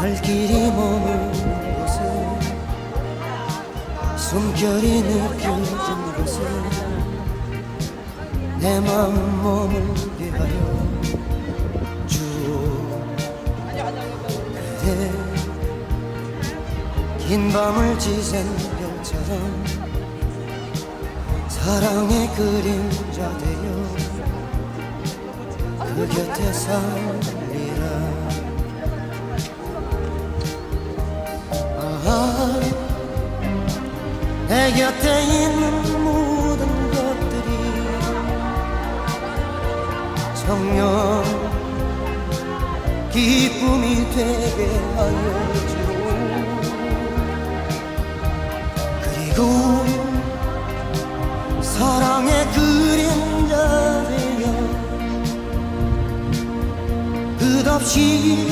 발길이 머문 곳에 숨결이 느껴진 곳에 내 마음 머물게 하여 주오 그대. 긴 밤을 지샌 별처럼 사랑의 그림자 되어 그 곁에 살리 내 곁에 있는 모든 것들이 정녕 기쁨이 되게 하여 주오 그리고 사랑의 그림자 되어 끝없이